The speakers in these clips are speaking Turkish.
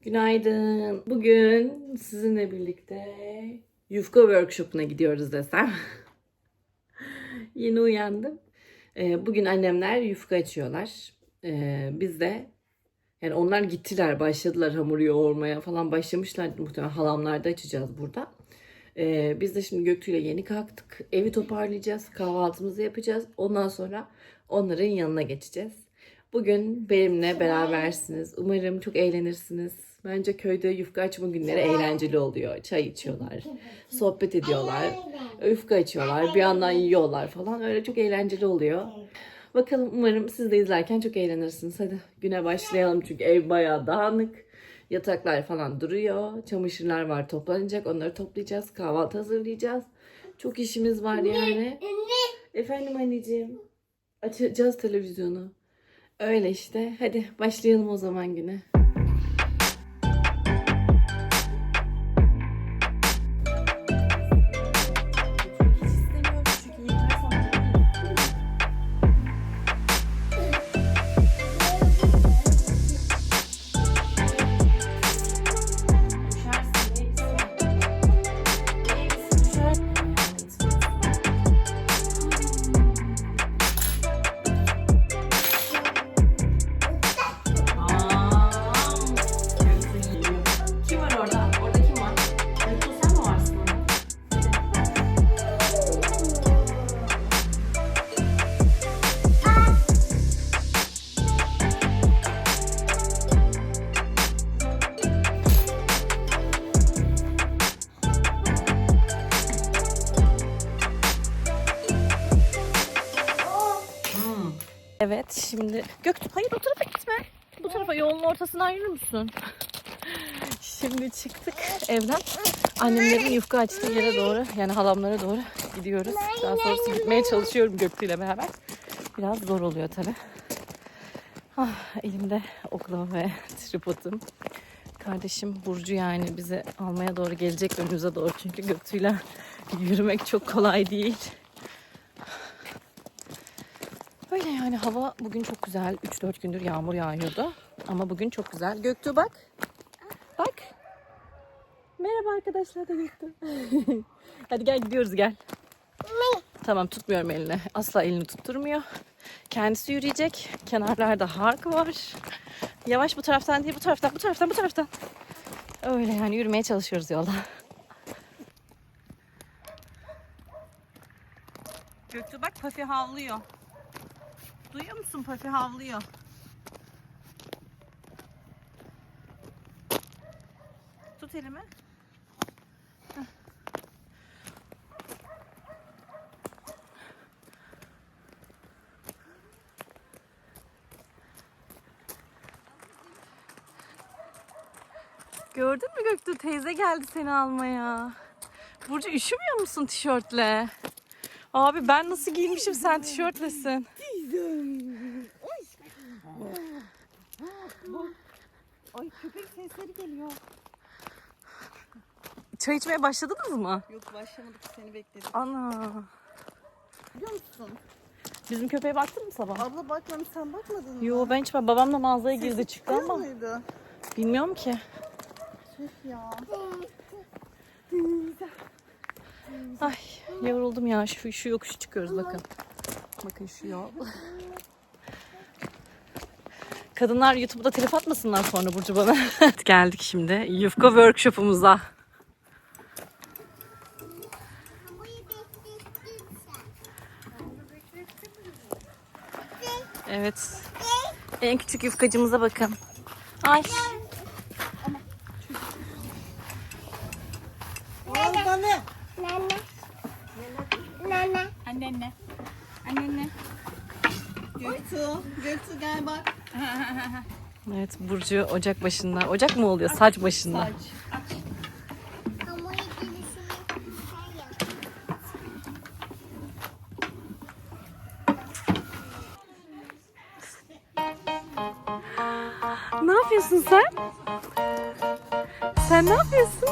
Günaydın. Bugün sizinle birlikte yufka workshop'una gidiyoruz desem. Yeni uyandım. Ee, Bugün annemler yufka açıyorlar. Ee, Biz de yani onlar gittiler, başladılar hamur yoğurmaya falan başlamışlar. Muhtemelen halamlarda açacağız burada. Ee, biz de şimdi Göktuğ ile yeni kalktık. Evi toparlayacağız, kahvaltımızı yapacağız. Ondan sonra onların yanına geçeceğiz. Bugün benimle berabersiniz. Umarım çok eğlenirsiniz. Bence köyde yufka açma günleri eğlenceli oluyor. Çay içiyorlar, sohbet ediyorlar, yufka açıyorlar, bir yandan yiyorlar falan. Öyle çok eğlenceli oluyor. Bakalım umarım siz de izlerken çok eğlenirsiniz. Hadi güne başlayalım çünkü ev bayağı dağınık. Yataklar falan duruyor. Çamaşırlar var toplanacak. Onları toplayacağız. Kahvaltı hazırlayacağız. Çok işimiz var yani. Efendim anneciğim. Açacağız televizyonu. Öyle işte. Hadi başlayalım o zaman güne. Şimdi Göktuğ hayır o tarafa gitme. Bu tarafa yolun ortasından yürür müsün? Şimdi çıktık evden. Annemlerin yufka açtığı yere doğru yani halamlara doğru gidiyoruz. Daha sonrası gitmeye çalışıyorum Göktuğ ile beraber. Biraz zor oluyor tabi. Ah, elimde oklava ve tripodum. Kardeşim Burcu yani bizi almaya doğru gelecek önümüze doğru. Çünkü Göktuğ'yla yürümek çok kolay değil. Öyle yani hava bugün çok güzel. 3-4 gündür yağmur yağıyordu. Ama bugün çok güzel. Göktuğ bak. Bak. Merhaba arkadaşlar da Göktuğ. Hadi gel gidiyoruz gel. Tamam tutmuyorum elini. Asla elini tutturmuyor. Kendisi yürüyecek. Kenarlarda hark var. Yavaş bu taraftan değil bu taraftan bu taraftan bu taraftan. Öyle yani yürümeye çalışıyoruz yolda. Göktuğ bak Pafi havlıyor. Duyuyor musun Pafi havlıyor. Tut elimi. Gördün mü Göktuğ teyze geldi seni almaya. Burcu üşümüyor musun tişörtle? Abi ben nasıl giymişim sen tişörtlesin. Ay köpek sesleri geliyor. Çay içmeye başladınız mı? Yok başlamadık seni bekledik. Ana. Biliyor musun? Bizim köpeğe baktın mı sabah? Abla bakmamış sen bakmadın mı? Yo ben hiç bak- babam da mağazaya girdi çıktı çıkıyor ama muydu? bilmiyorum ki. Tüh ya. Ay yoruldum ya şu, şu yokuşu çıkıyoruz bakın. Bakın şu yol. Kadınlar YouTube'da telif atmasınlar sonra Burcu bana. Geldik şimdi yufka workshop'umuza. Evet. En küçük yufkacımıza bakın. Ay. Göktuğ. Göktuğ gel bak. Evet Burcu ocak başında. Ocak mı oluyor? Saç başında. Saç. Ne yapıyorsun sen? Sen ne yapıyorsun?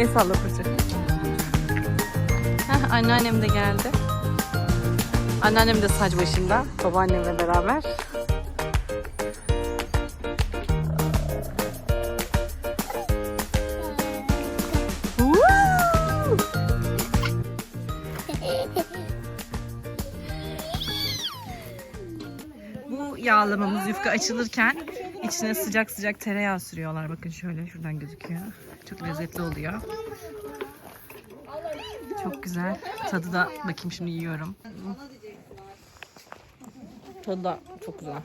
El salla fırça. Heh, anneannem de geldi. Anneannem de saç başında. Babaannemle beraber. Bu yağlamamız yufka açılırken içine sıcak sıcak tereyağı sürüyorlar. Bakın şöyle şuradan gözüküyor. Çok lezzetli oluyor. Çok güzel. Tadı da bakayım şimdi yiyorum. Tadı da çok güzel.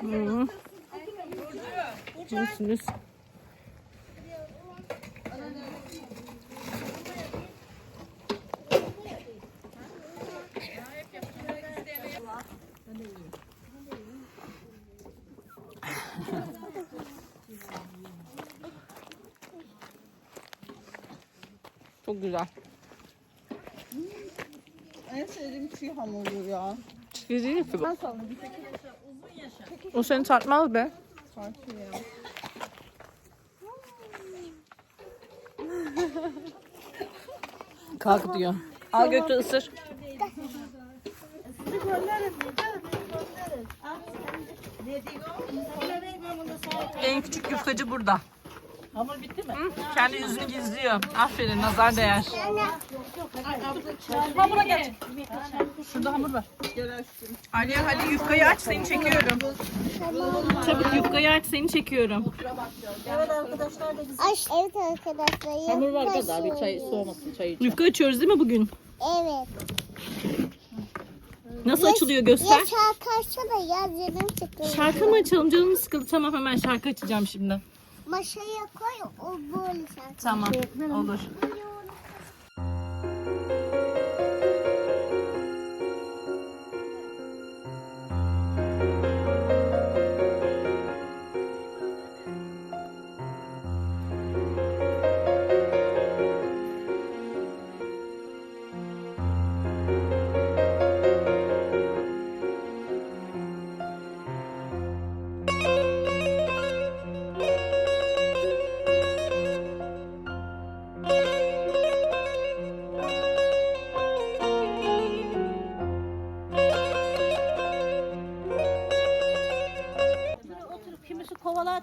Hmm. Müsünüz? Çok güzel. En sevdiğim çiğ hamuru ya. Çiğ değil ki bu. O seni tartmaz be. Farklı ya. Kalk diyor. Al götür ısır. En küçük yufkacı burada. Hamur bitti mi? kendi yüzünü gizliyor. Aferin nazar değer. Hamura geç. Şurada hamur var. Aliye hadi yufkayı aç seni çekiyorum. Çabuk yufkayı aç seni çekiyorum. Ay, evet arkadaşlar. Hamur var kadar bir çay Soğumasın çayı. Yufka açıyoruz değil mi bugün? Evet. Nasıl açılıyor göster. Ya şarkı da ya canım sıkıldı. Şarkı mı açalım canım sıkıldı. Tamam hemen şarkı açacağım şimdi. Maşaya koy o böyle şarkı. Tamam olur.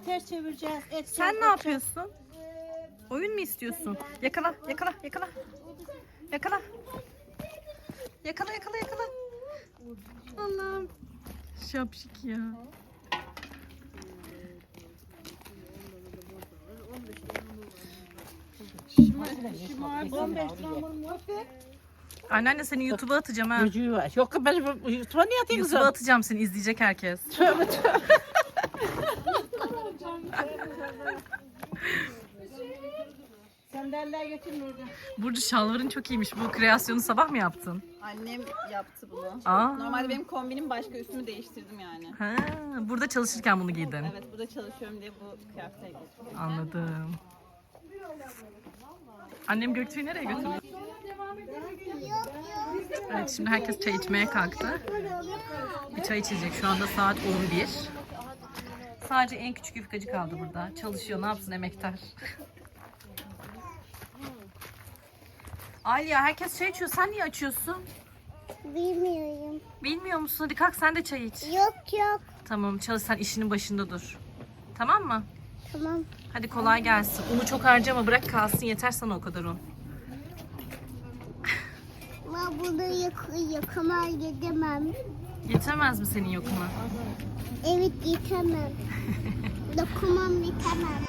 Ters çevireceğiz. Et Sen ne yapıyorsun? Oyun mu istiyorsun? Yakala, yakala, yakala. Yakala. Yakala, yakala, yakala. Allah'ım. Şapşik ya. Anneanne seni YouTube'a atacağım ha. Çocuğu var. Yok ben YouTube'a niye atayım YouTube'a kızım? atacağım seni izleyecek herkes. Tövbe tövbe. Sandalyeler getirin orada. Burcu şalvarın çok iyiymiş. Bu kreasyonu sabah mı yaptın? Annem yaptı bunu. Aa. Normalde benim kombinim başka üstümü değiştirdim yani. Ha, burada çalışırken bunu giydin. Evet burada çalışıyorum diye bu kıyafete giydim. Anladım. Annem Göktuğ'u nereye götürdü? Evet şimdi herkes çay içmeye kalktı. Bir çay içecek. Şu anda saat 11. Sadece en küçük yufkacı kaldı burada. Çalışıyor. Ne yapsın emektar? Aliya herkes çay içiyor. Sen niye açıyorsun? Bilmiyorum. Bilmiyor musun? Hadi kalk sen de çay iç. Yok yok. Tamam çalış sen işinin başında dur. Tamam mı? Tamam. Hadi kolay gelsin. Unu çok harcama bırak kalsın yeter sana o kadar un. Ama bunu yak yakama gidemem. Yetemez mi senin yokuma? Evet yetemem. Dokumam yetemem.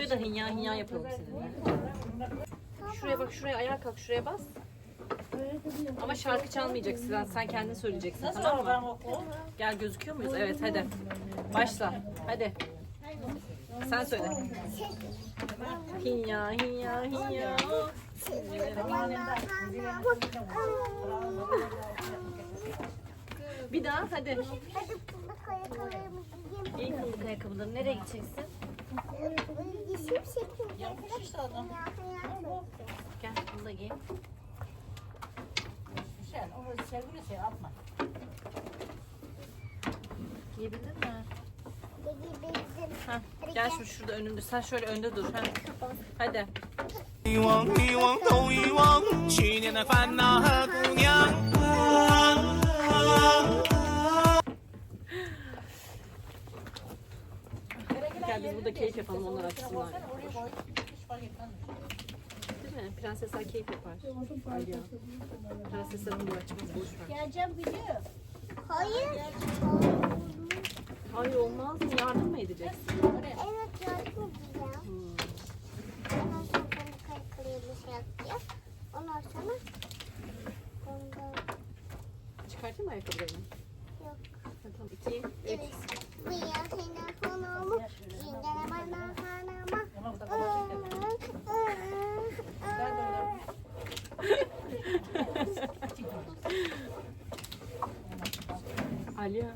Buraya da hinya hinya yapalım seninle. Şuraya bak şuraya ayağa kalk şuraya bas. Ama şarkı çalmayacaksın sen, sen kendin söyleyeceksin tamam mı? Gel gözüküyor muyuz? Evet hadi. Başla. Hadi. Sen söyle. Hinya hinya hinya. Bir daha hadi. İyi kıllık ayakkabıları. Nereye gideceksin? Yeşil şekilde. Gel bunu da giy. Güzel. O sevgili şey atma. Giyebildin mi? Giyebildim. Heh, gel şimdi şurada önünde. Sen şöyle önde dur. Heh. Hadi. 一望一望头一望，去年的烦恼和姑娘。 Biz burada keyif yapalım onlar açsınlar. Değil mi? Prensesler keyif yapar. Aliya. Prensesler onu açmaz. Boş ver. Geleceğim biliyor. Hayır. Hayır olmaz mı? Yardım mı edeceksin? Evet yardım edeceğim. Ondan sonra ben ayakkabılarımı şey yapacağım. Ondan sonra ondan Çıkartayım mı ayakkabılarını? yok. Ha, tamam. İki, üç. Bir yaşına konumu, zingere bana hanıma. Ama bu da kadar Aliya.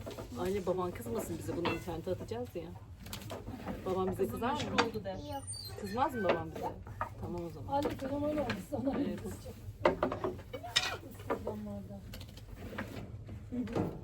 Baban kızmasın bize. Bunu internete atacağız ya. Babam bize kızar mı? oldu de. Yok. Kızmaz mı babam bize? Tamam o zaman. Ali kızım öyle oldu sana. Evet. Dur.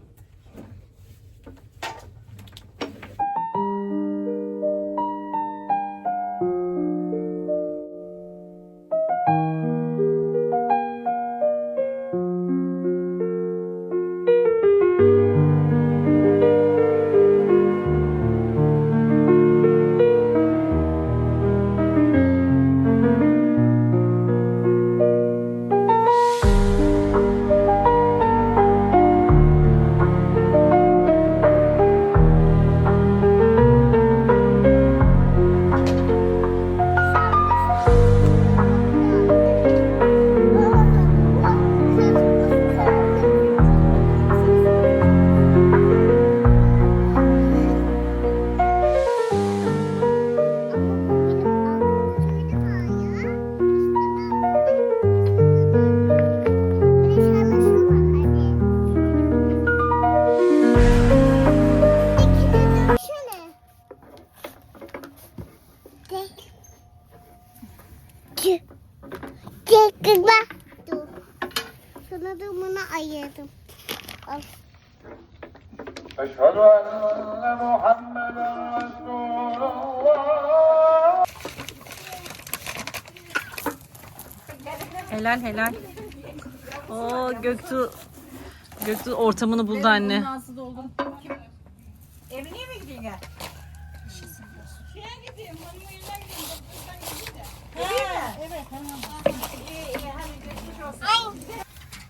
Helal helal. Oo Göktuğ Göktuğ ortamını buldu anne. Evine mi gidiyorsun ya?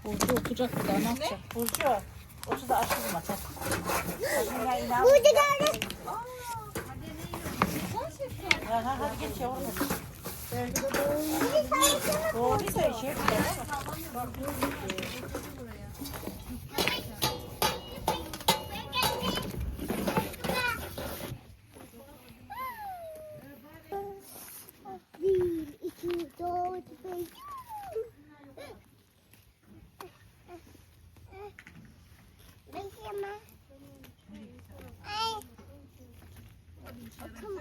Burcu oturacak burada ne yapacak? Burcu. Otur da açılma gördüm. Aha, hadi geç yavrum. Doğruysa işe. Bir, iki, dört, beş. Bekleme. Ay. Bakın.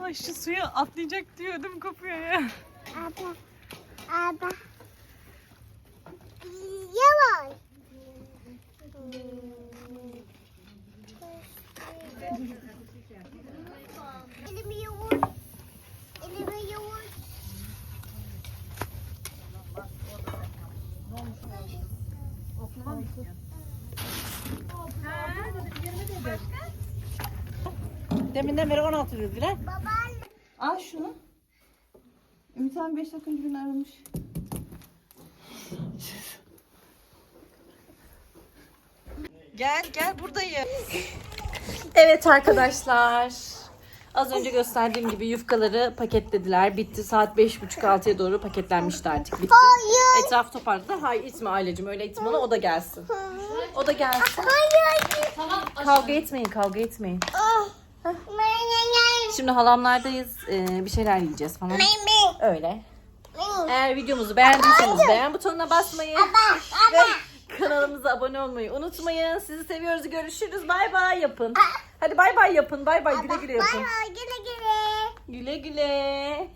Ay şu suya atlayacak diyordum kopuyor ya. Aba. Aba. Yavaş. Elimi yoğur. Elimi yoğur. Deminden beri 16 verdiler. Babaanne. Al şunu. Ümit abi 5 dakika önce beni aramış. Gel gel buradayım. Evet arkadaşlar. Az önce gösterdiğim gibi yufkaları paketlediler. Bitti. Saat 5.30-6'ya doğru paketlenmişti artık. Bitti. Hayır. Etraf toparladı. Hayır itme ailecim. Öyle itme onu. O da gelsin. O da gelsin. Hayır. Kavga etmeyin. Kavga etmeyin. Şimdi halamlardayız. Ee, bir şeyler yiyeceğiz falan. Öyle. Eğer videomuzu beğendiyseniz beğen butonuna basmayı ve kanalımıza abone olmayı unutmayın. Sizi seviyoruz. Görüşürüz. Bay bay yapın. Hadi bay bay yapın. Bay bay. Güle güle Bay yapın. bay. Güle güle. Güle güle.